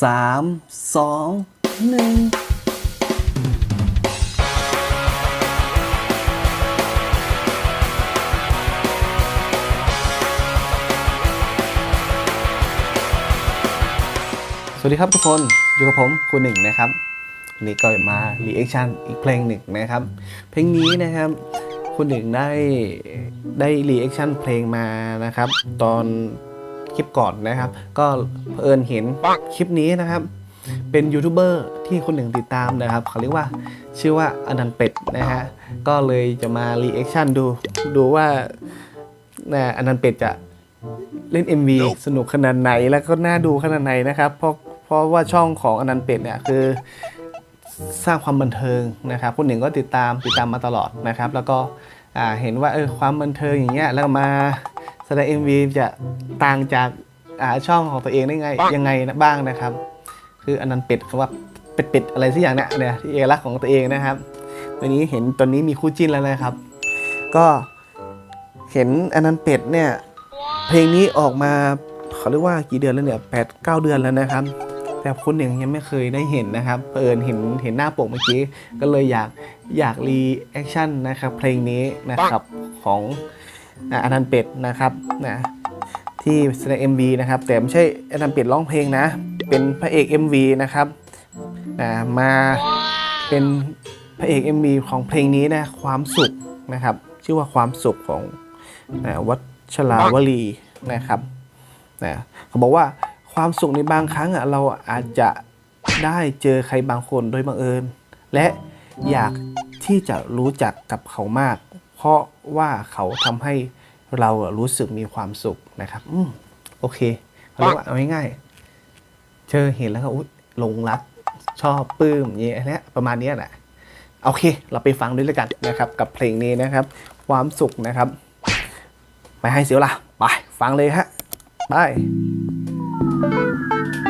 สามสองหนึ่งสวัสดีครับทุกคนอยู่กับผมคุณหนึ่งนะครับนนี่ก็มารีแอคชั่นอีกเพลงหนึ่งนะครับ เพลงนี้นะครับ คุณหนึ่งได้ได้รีแอคชั่นเพลงมานะครับ ตอน คลิปก่อนนะครับ ก็เผอิญเห็นคลิปนี้นะครับ เป็นยูทูบเบอร์ที่คนหนึ่งติดตามนะครับเขาเรียกว่าชื่อว่าอนันต์เป็ดนะฮะก็เลยจะมารีแอคชั่นดูดูว่านะอนันต์เป็ดจะเล่น MV สนุกขนาดไหนแล้วก็น่าดูขนาดไหนนะครับ เพราะเพราะว่าช่องของอนันต์เป็ดเนี่ยคือสร้างความบันเทิงนะครับคนหนึ่งก็ติดตามติดตามมาตลอดนะครับ แล้วก็เห็นว่าเออความบันเทิงอย่างเงี้ยแล้วมา ดง MV จะต่างจากอ่าช่องของตัวเองได้ไงยังไงนะบ้างนะครับ คืออันนั้นเป็ดคำว่าเป็ดเป็ดอะไรสักอย่างเนี่ยเนี่ยที่เอกลักษณ์ของตัวเองนะครับตัวนี้เห็นตอนนี้มีคู่จิ้นแล้วนะครับ ก็เห็นอันนั้นเป็ดเนี่ยเพลงนี้ออกมาเขาเรียกว่ากี่เดือนแล้วเนี่ยแปดเก้าเดือนแล้วนะครับ แต่คนหนึ่งยังไม่เคยได้เห็นนะครับเปิดเห็นเห็นหน้าปกเมื่อกี้ก็เลยอยากอยากรีแอคชั่นนะครับเพลงนี้นะครับของ อ่าอนันต์เป็ดนะครับนะที่แสดง MV นะครับ แต่ไม่ใช่อนันต์เป็ดร้องเพลงนะ เป็นพระเอก MV นะครับนะมาเป็นพระเอก MV ของเพลงนี้นะความสุขนะครับ ชื่อว่าความสุขของนะวัชราวลีนะครับนะเขาบอกว่าความสุขในบางครั้งอะเราอาจจะได้เจอใครบางคนโดยบังเอิญ และอยากที่จะรู้จักกับเขามาก เพราะว่าเขาทำให้เราอะรู้สึกมีความสุขนะครับอืมโอเคเขาเรียกว่าเอาง่ายๆเจอเห็นแล้วก็อุ๊ยหลงรักชอบปลื้มอย่างเงี้ยนะประมาณเนี้ยแหละโอเค เราไปฟังด้วยแล้วกันนะครับ กับเพลงนี้นะครับ ความสุขนะครับไม่ให้เสียเวลาไปฟังเลยฮะไป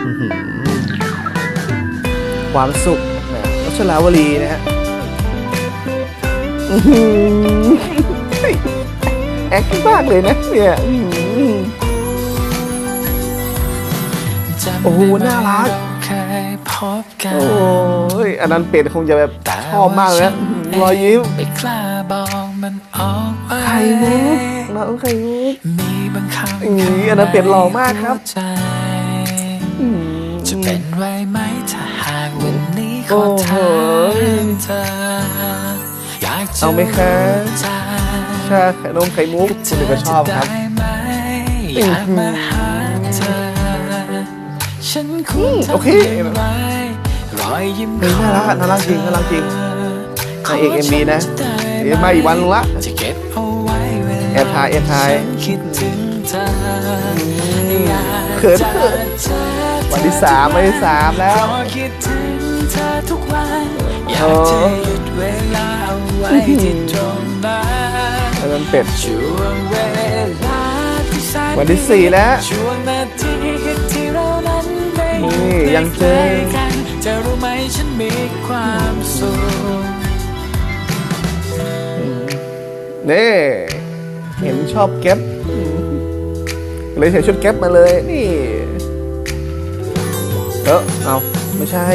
อื้อหือความสุขนะวัชราวลีนะฮะอื้อหือเฮ้ย แอคมากเลยนะเนี่ยอื้อหือโอ้โหน่ารักเคยพบกันโอ้ยอันนั้นเป็ดคงจะแบบชอบมากเลยนะอื้อหือรอยยิ้มไม่กล้าบอกมันออกไว้ไข่มุกน้องไข่มุกมีบางคำอื้ออันนั้นเป็ดหล่อมากครับใจอื้อจะเป็นไรไหมถ้าหากวันนี้ขโอ้อโหถามเธออยากจะ เอาไหมคะรู้ใจชาไข่นมไข่มุกคุณก็ชอบครับได้ไหมอยากมาหาเธอฉันควรโอเคทำอย่างไรรอยยิ้มเฮ้ยน่ารักอะน่ารักจริงน่ารักจริงนางเอก MV นะเดี๋ยวมาอีกวันนึงละจะเก็บเอาไว้เวลแอบถ่ายแอบถ่ายฉันคิดถึงเธออยากเขินจะเขินเจอเธอวันที่สามวันที่สามแล้ว เพราะคิดถึงเธอทุกวันอยาโอ้กจะหยุดเวลาเอาไว้ที่ตรงนั้นอันนั้นเป็ดช่วงเวลาที่แสนวันที่สี่แล้วช่วงนาทีที่เรานั้นได้อยู่นี่ยังเจอใกล้ๆกันจะรู้ไหมฉันมีความสุขนี่ เห็นชอบแก๊ปอืมเลยใส่ชุดแก๊ปมาเลยนี่ เออเอาไม่ใช่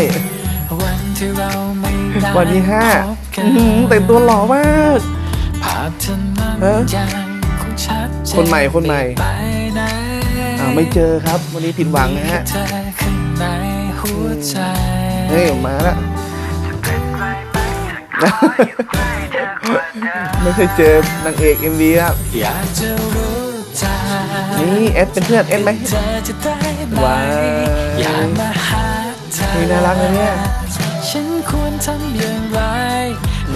วันที่เราไม่ได้ วันที่ห้าพบกันอื้อหือแต่งตัวหล่อมากภาพเธอนั้นฮะยังคงชัดเจนคนใหม่คนใหม่ไปไหนอ่าไม่เจอครับ วันนี้ผิดหวังนะฮะเธอข้างในหัวใจเฮ้ยมาแล้วไม่เคยเจอนางเอก MV ครับอยากจะรู้ใจนี่เอสเป็นเพื่อนเอสไหมเธอจะได้ไหมว้าวอยากมาหาเธอเฮ้ยน่ารักนะเนี่ย ฉันควรทำอย่างไร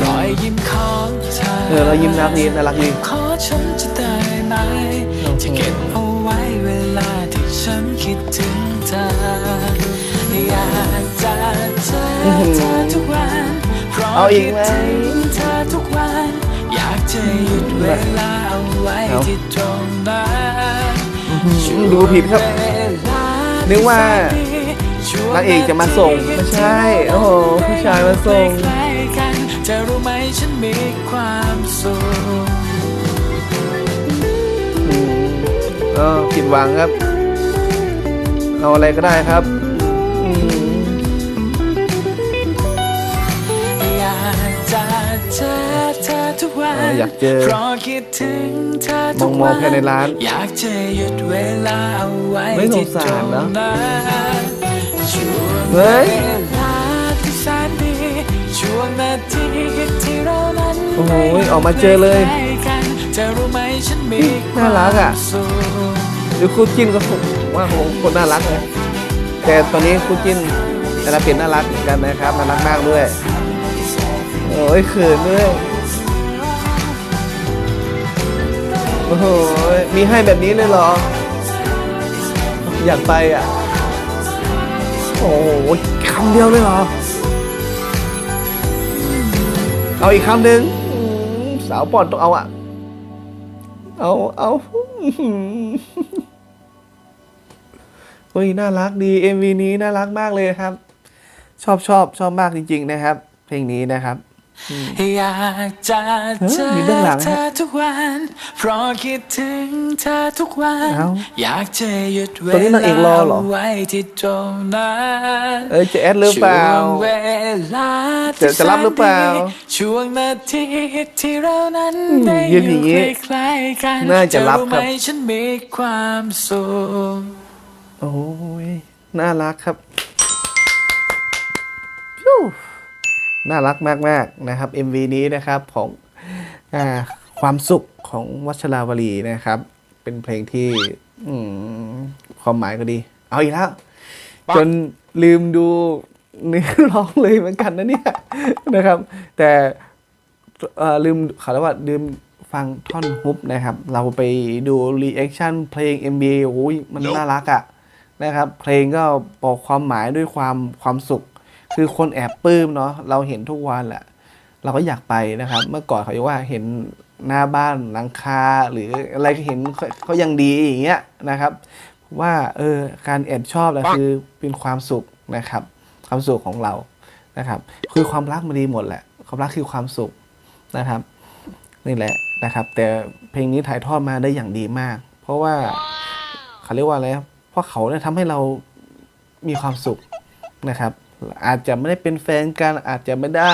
รอยยิ้มของเธอเออเรายิ้มน่ารักดีน่ารักดีขอฉันจะได้ไหมจะเก็บเอาไว้เวลาที่ฉันคิดถึงเธออยากจะเจอเธอทุกวันเพราะเอาอีกไหมคิดถึงเธอทุกวันอยากจะหยุดเวลาเอาไว้เอาที่ตรงนั้นดูผิดครับนึกว่า นางเอกจะมาส่งไม่ใช่ โอ้โหผู้ชายมาส่ง ใกล้ๆกันจะรู้ไหมฉันมีความสุข อืมเออผิดหวังครับ เอาอะไรก็ได้ครับอือยากจะเจอเธอทุกวันเอออยากเจอเพราะคิดถึงเธอทุกมวัองๆแค่ในร้าน อยากจะหยุดเวลาเอาไว้ไม่สงที่สารตรงนะนั้นช่วง เฮ้เวยลาที่แสนดีช่วงนาทีที่เรานั้นโอ้โหได้ออกมาเจอเลยใกกันจะรู้ไหมฉันมีน่ารักอะความสุขหรือคู่จิ้นก็ผมว่าคงคนน่ารักเลยแต่ตอนนี้คู่จิ้นแต่ละเป็นน่ารักเหมือนกันนะครับน่ารักมากด้วยโอ้ยเขินด้วยโอ้โหมีให้แบบนี้เลยเหรอ อยากไปอะ โอ้ยคำเดียวเลยเหรอ เอาอีกคำหนึ่งสาวปอนต้องเอาอะเอาเอาเฮ้ยน่ารักดี MV นี้น่ารักมากเลยครับ ชอบชอบชอบมากจริง ๆ นะครับ เพลงนี้นะครับ อยากจะเจอมีเบื้องหลังเธอทุกวัน เพราะคิดถึงเธอทุกวันเอ้าอยากจะหยุดเวตัวนี้นางเอกรลาอเหรอไว้ที่ตรงนั้นเอ้ยจะแอดหรือเปล่าช่วงเวลาจะจะรับหรือเปล่าที่แสนดีช่วงนาทีที่เรานั้นอืมได้ยือนอย่างยู่งี้ใกล้ๆกันน่าจะรับรู้คไหมรับฉันมีความสุขโอ้ยน่ารักครับฟิว น่ารักมากๆนะครับ MV นี้นะครับของอาความสุขของวัชราวลีนะครับ เป็นเพลงที่อืมความหมายก็ดี เอาอีกแล้ว จนลืมดูเนื้อร้องเลยเหมือนกันนะเนี่ยนะครับ แต่เอ่อลืมเขาเรียกว่าลืมฟังท่อนฮุบนะครับ เราไปดูรีแอคชั่นเพลง MBA โอ้ยมันน่ารักอะนะครับ เพลงก็บอกความหมายด้วยความความสุข คือคนแอบปลื้มเนาะเราเห็นทุกวันแหละ เราก็อยากไปนะครับ เมื่อก่อนเขาจะว่าเห็นหน้าบ้านหลังคาหรืออะไรก็เห็นเขาเขายังดีอย่างเงี้ยนะครับ ว่าเออการแอบชอบนะคือเป็นความสุขนะครับ ความสุขของเรานะครับ คือความรักมันดีหมดแหละ ความรักคือความสุขนะครับ นี่แหละนะครับ แต่เพลงนี้ถ่ายทอดมาได้อย่างดีมาก เพราะว่าเขาเรียกว่าอะไรครับเพราะเขาเนี่ยทำให้เรามีความสุขนะครับ อาจจะไม่ได้เป็นแฟนกันอาจจะไม่ได้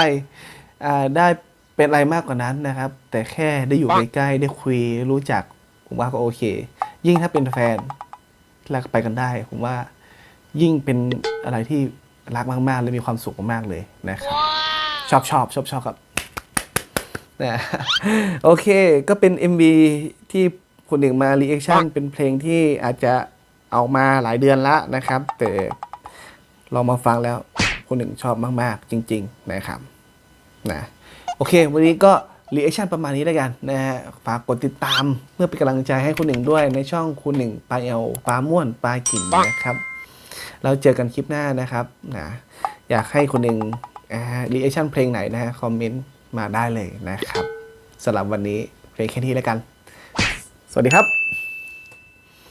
อ่าได้เป็นอะไรมากกว่านั้นนะครับ แต่แค่ได้อยู่ใกล้ๆได้คุยรู้จัก ผมว่าก็โอเค ยิ่งถ้าเป็นแฟนแล้วก็ไปกันได้ ผมว่ายิ่งเป็นอะไรที่รักมากๆและมีความสุขมากๆเลยนะครับชอบชอบชอบชอบครับนะโอเคก็เป็น MV ที่คนหนึ่งมารีแอคชั่นเป็นเพลงที่อาจจะเอามาหลายเดือนละนะครับ แต่ลองมาฟังแล้ว คนหนึ่งชอบมาก ๆ จริง ๆ นะครับนะโอเค วันนี้ก็รีแอคชั่นประมาณนี้แล้วกันนะฮะฝากกดติดตามเพื่อเป็นกำลังใจให้คุณหนึ่งด้วยในช่องคุณหนึ่งปลาเอลปลาม่วนปลากิ่นนะครับ เราเจอกันคลิปหน้านะครับนะอยากให้คนหนึ่งรีแอคชั่นเพลงไหนนะฮะคอมเมนต์มาได้เลยนะครับสำหรับวันนี้เพลงแค่นี้แล้วกัน สวัสดีครับ